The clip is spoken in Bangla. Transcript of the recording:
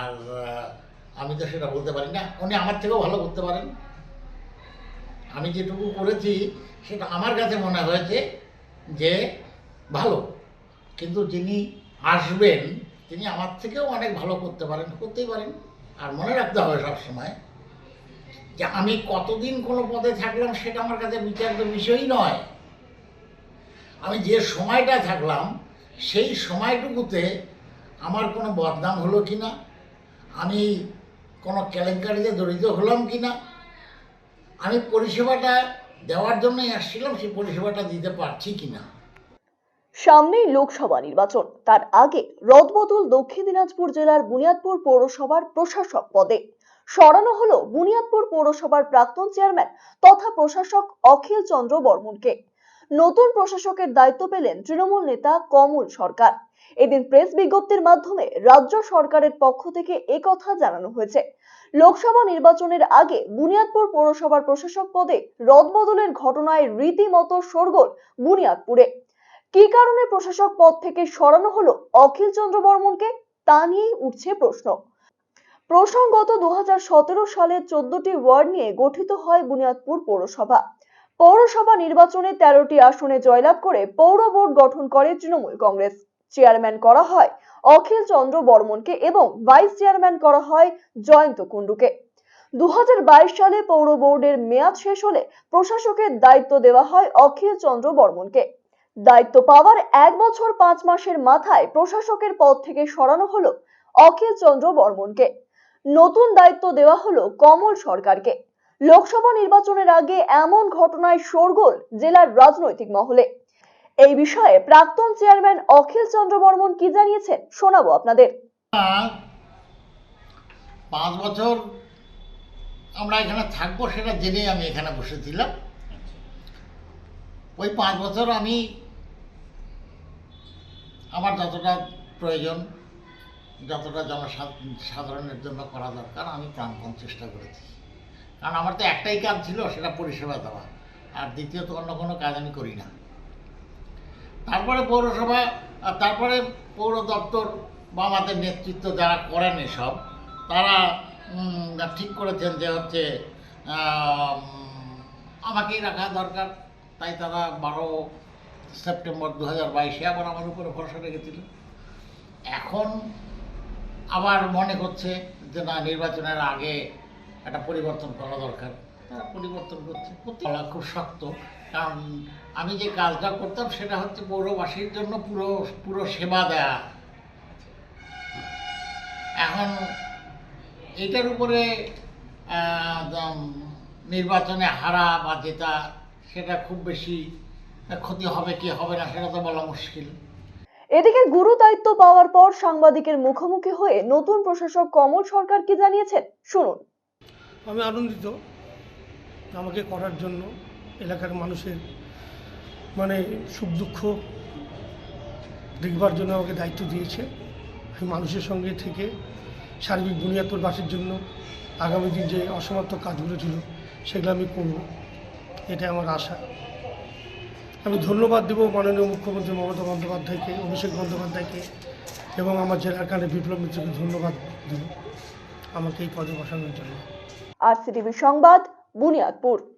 আর আমি তো সেটা বলতে পারি না। উনি আমার থেকেও ভালো করতে পারেন। আমি যেটুকু করেছি, সেটা আমার কাছে মনে হয়েছে যে ভালো। কিন্তু যিনি আসবেন, তিনি আমার থেকেও অনেক ভালো করতে পারেন, করতেই পারেন। আর মনে রাখতে হবে সবসময় যে আমি কতদিন কোনো পদে থাকলাম, সেটা আমার কাছে বিচার্য বিষয়ই নয়। আমি যে সময়টা থাকলাম, সেই সময়টুকুতে আমার কোনো বদনাম হলো কি না আমি কোনো কেলেঙ্কারিতে জড়িত হলাম কি না? আমি পরিষেবাটা দেওয়ার জন্যই আসছিলাম, সেই পরিষেবাটা দিতে পারছি কি না? সামনেই লোকসভা নির্বাচন। তার আগে রদবদল দক্ষিণ দিনাজপুর জেলার বুনিয়াদপুর পৌরসভার প্রশাসক পদে। সরানো হলো বুনিয়াদপুর পৌরসভার প্রাক্তন চেয়ারম্যান তথা প্রশাসক অখিল চন্দ্র বর্মনকে। নতুন প্রশাসকের দায়িত্ব পেলেন তৃণমূল নেতা কমল সরকার। এদিন প্রেস বিজ্ঞপ্তির মাধ্যমে রাজ্য সরকারের পক্ষ থেকে একথা জানানো হয়েছে। লোকসভা নির্বাচনের আগে বুনিয়াদপুর পৌরসভার প্রশাসক পদে রদবদলের ঘটনায় রীতিমতো শোরগোল বুনিয়াদপুরে। কি কারণে প্রশাসক পদ থেকে সরানো হলো অখিল চন্দ্র বর্মনকে? তা নিয়েই উঠছে প্রশ্ন। প্রসঙ্গত দু সালের চোদ্দটি ওয়ার্ড নিয়ে গঠিত হয় বুনিয়াদপুর পৌরসভা। পৌরসভা নির্বাচনে তেরোটি আসনে জয়লাভ করে পৌর বোর্ড গঠন করে তৃণমূল কংগ্রেস। চেয়ারম্যান করা হয় অখিল চন্দ্র বর্মনকে এবং ভাইস চেয়ারম্যান করা হয় জয়ন্ত কুণ্ডুকে। দু সালে পৌর বোর্ডের মেয়াদ শেষ হলে প্রশাসকের দায়িত্ব দেওয়া হয় অখিল চন্দ্র বর্মনকে। দায়িত্ব পাওয়ার এক বছর পাঁচ মাসের মাথায় প্রশাসকের পদ থেকে সরানো হলো অখিল চন্দ্র বর্মনকে। নতুন দায়িত্ব দেওয়া হলো কমল সরকারকে। লোকসভা নির্বাচনের আগে এমন ঘটনায় শোরগোল জেলার রাজনৈতিক মহলে। এই বিষয়ে প্রাক্তন চেয়ারম্যান অখিল চন্দ্র বর্মন কি জানিয়েছেন শোনাবো আপনাদের। পাঁচ বছর আমরা এখানে থাকব সেটা জেনে আমি এখানে বসেছিলাম ওই পাঁচ বছর আমি আমার যতটা প্রয়োজন, যতটা জনসাধারণের জন্য করা দরকার, আমি প্রাণপণ চেষ্টা করেছি। কারণ আমার তো একটাই কাজ ছিল, সেটা পরিষেবা দেওয়া। আর দ্বিতীয়ত অন্য কোনো কাজ আমি করি না। তারপরে পৌরসভা তারপরে পৌর দপ্তর বা আমাদের নেতৃত্ব যারা করেন এসব, তারা ঠিক করেছেন যে হচ্ছে আমাকেই রাখা দরকার। তাই তারা বারো সেপ্টেম্বর দু হাজার বাইশে আবার আমার উপরে ভরসা রেখেছিল। এখন আবার মনে করছে যে না, নির্বাচনের আগে একটা পরিবর্তন করা দরকার। তারা পরিবর্তন করছে বলা খুব শক্ত। কারণ আমি যে কাজটা করতাম, সেটা হচ্ছে পৌরবাসীর জন্য পুরো পুরো সেবা দেয়া। এখন এটার উপরে নির্বাচনে হারা বা জেতা, সেটা খুব বেশি ক্ষতি হবে কি হবে না, সেটা তো বলা মুশকিল। এদিকে গুরু দায়িত্ব পাওয়ার পর সাংবাদিকের মুখোমুখি হয়ে নতুন প্রশাসক কমল সরকার কি জানিয়েছেন? শুনুন। আমি আনন্দিত আমাকে করার জন্য এলাকার মানুষের মানে সুখ দুঃখ দেখবার জন্য আমাকে দায়িত্ব দিয়েছে। আমি মানুষের সঙ্গে থেকে সার্বিক বুনিয়াদপুরবাসীর জন্য আগামী দিন যে অসমাপ্ত কাজগুলো ছিল সেগুলো আমি করব। এটা আমার আশা। আমি ধন্যবাদ দেব মাননীয় মুখ্যমন্ত্রী মমতা বন্দ্যোপাধ্যায়কে, অভিষেক বন্দ্যোপাধ্যায়কে এবং আমার জেলার কানে বিপ্লব মিত্রকে ধন্যবাদ দেব। আমাকে এই পদে বসানোর জন্য। আর সংবাদ বুনিয়াদপুর।